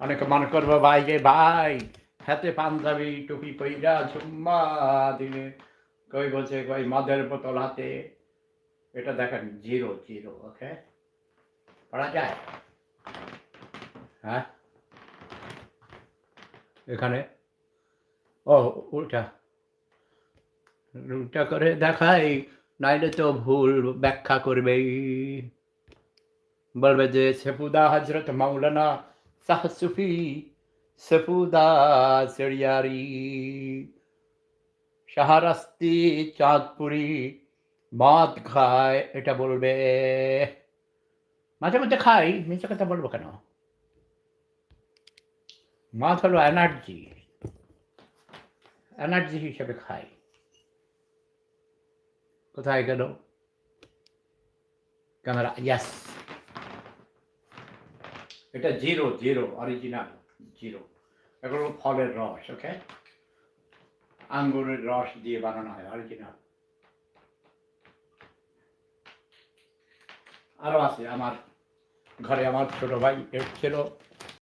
অনেকে মনে করব ভাই রে ভাই। হাতে পাঞ্জাবি টুপি পইরা ঝুম্মা দিলে কই বলছে, কই মদের বোতল হাতে। এটা দেখেন, জিরো জিরো, ওকে? পড়া যায়? হ্যাঁ? এখানে? ও, উল্টা। উল্টা করে দেখাই, নাইলে তো ভুল ব্যাখ্যা করবেই। বলবে যে সেফুদা হজরত মাওলানা সুফি সেফুদা সেরিয়ারি শাহরাস্তি, চাঁদপুরি, মদ খায়, এটা বলবে। মাঝে মধ্যে খাই মিথ্যে কথা বলব কেন? মদ হলো এনার্জি। এনার্জি হিসেবে খাই। কোথায় গেল? ক্যামেরা ইয়াস এটা জিরো জিরো অরিজিনাল জিরো এগুলো ফলের রস ওকে আঙ্গুরের রস দিয়ে বানানো হয় অরিজিনাল আরও আছে আমার ঘরে, আমার ছোট ভাই এসছিল